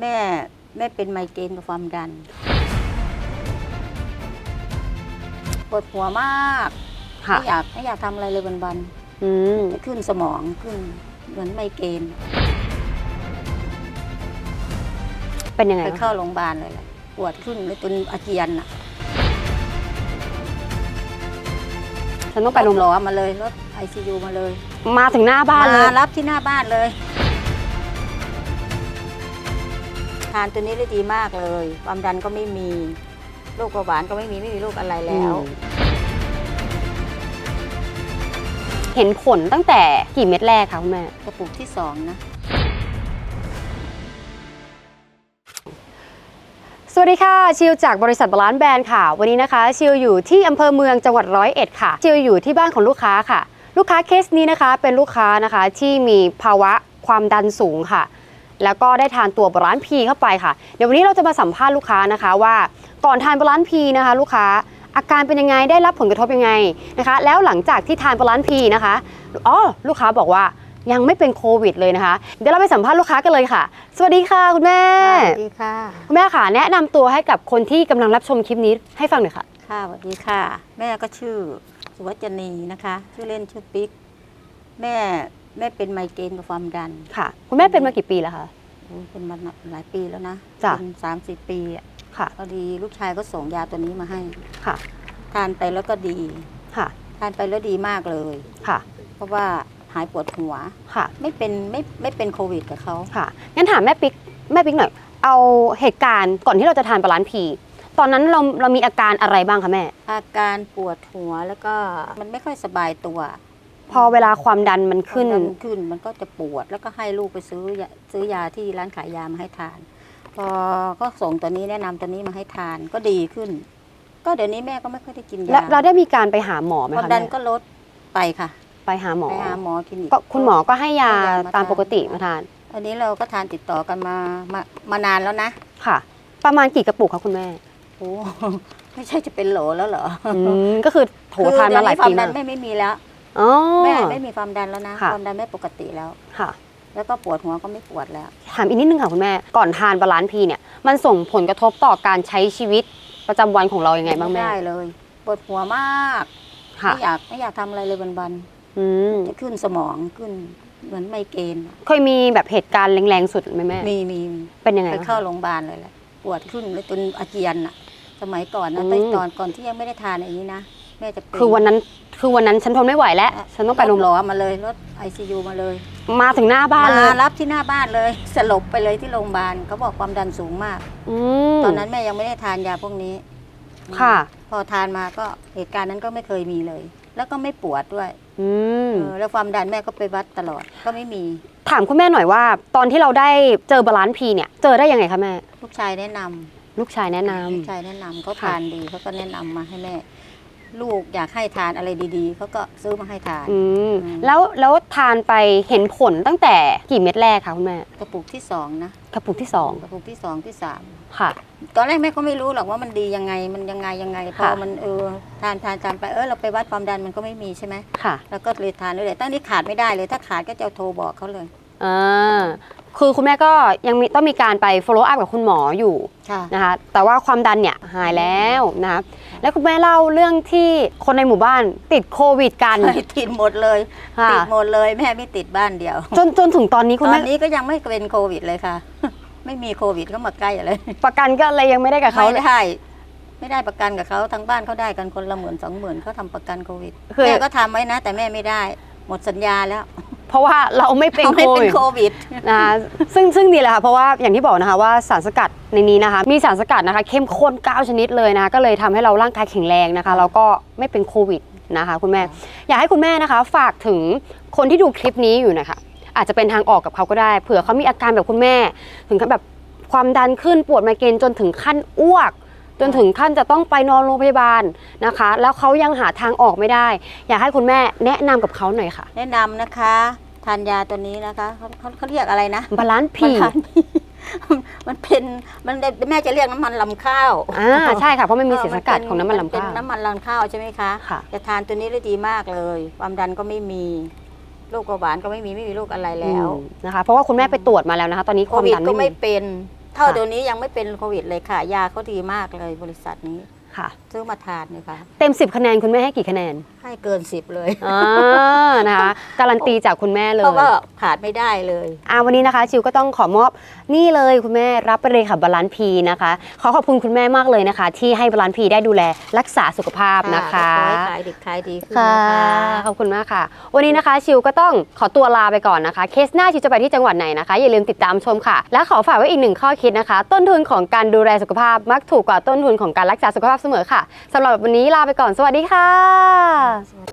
แม่แม่เป็นไมเกรนกับความดันปวดหัวมากค่ะ ไม่อยากไม่อยากทำอะไรเลยวันอืม ๆขึ้นสมองขึ้นเหมือนไมเกรนเป็นยังไงไปบ้างเข้าโรงพยาบาลเลยแหละปวดขึ้นเลยจนอาเจียนอะฉันต้องไปโรงพยาล้บาลอมาเลยรถไอซียูมาเลยมาถึงหน้าบ้านเลยมารับที่หน้าบ้านเลย ทานตัวนี้ได้ดีมากเลย ความดันก็ไม่มีโรคเบาหวานก็ไม่มีไม่มีโรคอะไรแล้วอืมเห็นผลตั้งแต่กี่เม็ดแรกคะคุณแม่ กระปุกที่สองนะ สวัสดีค่ะ ชิวจากบริษัทบาลานซ์แบรนด์ค่ะ วันนี้นะคะ ชิวอยู่ที่อำเภอเมืองจังหวัดร้อยเอ็ดค่ะ ชิวอยู่ที่บ้านของลูกค้าค่ะ ลูกค้าเคสนี้นะคะ เป็นลูกค้านะคะที่มีภาวะความดันสูงค่ะ แล้วก็ได้ทานตัวบาลานซ์พีเข้าไปค่ะ เดี๋ยววันนี้เราจะมาสัมภาษณ์ลูกค้านะคะว่า ก่อนทานบาลานซ์พีนะคะ ลูกค้าอาการเป็นยังไงได้รับผลกระทบยังไงนะคะ แล้วหลังจากที่ทานบาลานซ์พีนะคะอ๋อลูกค้าบอกว่ายังไม่เป็นโควิดเลยนะคะ เดี๋ยวเราไปสัมภาษณ์ลูกค้ากันเลยค่ะ สวัสดีค่ะคุณแม่สวัสดีค่ะคุณแม่ค่ะ แนะนำตัวให้กับคนที่กำลังรับชมคลิปนี้ให้ฟังหน่อยค่ะ ค่ะสวัสดีค่ะ แม่ก็ชื่อสุวัจนีนะคะ ชื่อเล่นชื่อปิ๊ก แม่ แม่เป็นไมเกรนกับความดันค่ะ คุณแม่เป็นมากี่ปีแล้วคะ โอ้ยเป็นมาหลายปีแล้วนะจ้ะ เป็นสามสิบปีอะค่ะ พอดีลูกชายก็ส่งยาตัวนี้มาให้ ค่ะ ทานไปแล้วก็ดี ค่ะ ทานไปแล้วดีมากเลย ค่ะ เพราะว่าหายปวดหัว ค่ะ ไม่เป็นไม่ไม่เป็นโควิดกับเขา ค่ะ งั้นถามแม่ปิ๊ก แม่ปิ๊กหน่อย เอาเหตุการณ์ก่อนที่เราจะทานปลาร้านพีตอนนั้นเราเรามีอาการอะไรบ้างคะแม่ อาการปวดหัวแล้วก็มันไม่ค่อยสบายตัว พอเวลาความดันมันขึ้นความดัขึ้นมันก็จะปวดแล้วก็ให้ลูกไปซื้อยาซื้อยาที่ร้านขายยามาให้ทาน พอก็ส่งตัวนี้แนะนำตัวนี้มาให้ทานก็ดีขึ้น ก็เดี๋ยวนี้แม่ก็ไม่ค่อยได้กินแล้วยาเราได้มีการไปหาหมอไหมความคะดันแม่ก็ลดไปค่ะไปหาหมอไปหาหมอคลินิก ก็คุณหมอก็ให้ยาให้ยามาตามทาน ปกติมาทานอันนี้เราก็ทานติดต่อกันมามามานานแล้วนะค่ะ ประมาณกี่กระปุกคะคุณแม่โอ้ ไม่ใช่จะเป็นโหลแล้วเหรออืมก็คือโถทานมาหลายควาปีมดัมานกแม่ไม่มีแล้ว อ๋อ แม่ไม่มีความดันแล้วนะ ค่ะ ความดันแม่ปกติแล้ว ค่ะ แล้วก็ปวดหัวก็ไม่ปวดแล้ว ถามอีกนิดนึงค่ะคุณแม่ ก่อนทานบาลานซ์พีเนี่ย มันส่งผลกระทบต่อการใช้ชีวิตประจำวันของเรายังไงบ้างแม่ ได้เลย ปวดหัวมากค่ะ ไม่อยากไม่อยากทำอะไรเลยวันอืม ๆจะขึ้นสมองขึ้นเหมือนไมเกรนอะเคยมีแบบเหตุการณ์แรงๆสุดไหมแม่ มีมีเป็นยังไงไปบ้าง เข้าคะโรงพยาบาลเลยแหละปวดขึ้นเลยจนอาเจียนอะสมัยก่อนนะอืม ตอนก่อนก่อนที่ยังไม่ได้ทานอย่างนี้นะ แม่จะเป็นคือวันนั้นคือวันนั้นฉันทนไม่ไหวแล้ว ฉันต้องไปโรงพยาบาลล้อมาเลยรถไอซียูมาเลย มาถึงหน้าบ้านเลยมารับที่หน้าบ้านเลย สลบไปเลยที่โรงพยาบาลเขาบอกความดันสูงมากอืมตอนนั้นแม่ยังไม่ได้ทานยาพวกนี้ ค่ะ พอทานมาก็เหตุการณ์นั้นก็ไม่เคยมีเลย แล้วก็ไม่ปวดด้วยอืมเออแล้วความดันแม่ก็ไปวัดตลอดก็ไม่มี ถามคุณแม่หน่อยว่า ตอนที่เราได้เจอบาลานซ์พีเนี่ย เจอได้ยังไงคะแม่ลูกชายแนะนำลูกชายแนะนำลูกชายแนะนำเขาค่ะทานดีเขาก็แนะนำมาให้แม่ ลูกอยากให้ทานอะไรดีๆเขาก็ซื้อมาให้ทานอืมอืมแล้วแล้วทานไปเห็นผลตั้งแต่กี่เม็ดแรกคะคุณแม่กระปุกที่สองนะกระปุกที่สองกระปุกที่สองที่สามค่ะ ตอนแรกแม่ก็ไม่รู้หรอกว่ามันดียังไงมันยังไงยังไงพอค่ะ มันเออทานทานทานไปเออเราไปวัดความดันมันก็ไม่มีใช่ไหมค่ะ แล้วก็เลยทานเลยตั้งนี้ขาดไม่ได้เลยถ้าขาดก็จะโทรบอกเขาเลย อ่าคือคุณแม่ก็ยังมีต้องมีการไป follow up กับคุณหมออยู่ค่ะนะคะแต่ว่าความดันเนี่ยหายแล้วนะคะแล้วคุณแม่เล่าเรื่องที่คนในหมู่บ้านติดโควิดกัน ติดหมดเลยค่ะ ติดหมดเลยแม่ไม่ติดบ้านเดียว จนจนถึงตอนนี้ตคุณอแม่นนี้ก็ยังไม่เป็นโควิดเลยค่ะ ไม่มีโควิดเข้ามาใกล้เลยประกันก็เลยยังไม่ได้กับเขาไม่ได้ ไม่ได้ประกันกับเขาทั้งบ้านเขาได้กันคนละหมื่นสองหมื่นเขาทำประกันโควิดคือ แม่ก็ทำไว้นะ แต่แม่ไม่ได้ หมดสัญญาแล้ว เพราะว่าเราไม่เป็นเขาโคไม่เป็วินดโควิดนะคะซึ่งซึ่งดีเลยค่ะเพราะว่าอย่างที่บอกนะคะว่าสารสกัดในนี้นะคะมีสารสกัดนะคะเข้มข้น 9 ชนิดเลยนะคะก็เลยทำให้เราร่างกายแข็งแรงนะคะแล้วก็ไม่เป็นโควิดนะคะคุณแม่ อยากให้คุณแม่นะคะ ฝากถึงคนที่ดูคลิปนี้อยู่นะคะอาจจะเป็นทางออกกับเขาก็ได้เผื่อเขามีอาการแบบคุณแม่ ถึงขั้นแบบความดันขึ้นปวดไมเกรนจนถึงขั้นอ้วก จนถึงขั้นจะต้องไปนอนโรงพยาบาลนะคะ แล้วเขายังหาทางออกไม่ได้ อยากให้คุณแม่แนะนำกับเขาหน่อยค่ะ แนะนำนะคะ ทานยาตัวนี้นะคะเขาเขาเขาเรียกอะไรนะบาลานซ์พีมันทานมันเป็นมันแม่จะเรียกน้ำมันลำข้าวอ่าใช่ค่ะเพราะมันมีเออสารสกัดเป็ของน้ำมันลำเป็นข้าว น้ำมันลำข้าวใช่ไหมคะค่ะ จะทานตัวนี้ได้ดีมากเลย ความดันก็ไม่มีโรคเบาหวานก็ไม่มีไม่มีโรคอะไรแล้ว อืมนะคะเพราะว่าคุณแม่ไปตรวจมาแล้วนะคะ ตอนนี้โคความวิดดันก็ไม่ไม่มี เป็น เท่าค่ะ เดี๋ยวนี้ยังไม่เป็นโควิดเลยค่ะ ยาเขาดีมากเลยบริษัทนี้ ค่ะ ซื้อมาทานเลยค่ะ เต็ม 10 คะแนนคุณแม่ให้กี่คะแนนให้เกินสิบเลย อ่านะคะ การันตีจากคุณแม่เลยเพราะว่าขาดไม่ได้เลย อ่าวันนี้นะคะชิวก็ต้องขอมอบนี่เลยคุณแม่รับไปเลยค่ะบาลานซ์พีนะคะ ขอขอบคุณคุณแม่มากเลยนะคะ ที่ให้บาลานซ์พีได้ดูแลรักษาสุขภาพนะคะ ขอให้ขายดิบขายดีขึ้นค่ะ นะคะ ขอบคุณมากค่ะ วันนี้นะคะชิวก็ต้องขอตัวลาไปก่อนนะคะ เคสหน้าชิวจะไปที่จังหวัดไหนนะคะ อย่าลืมติดตามชมค่ะ และขอฝากไว้อีกหนึ่งข้อคิดนะคะ ต้นทุนของการดูแลสุขภาพมักถูกกว่าต้นทุนของการรักษาสุขภาพเสมอค่ะสำหรับวันนี้ลาไปก่อนสวัสดีค่ะ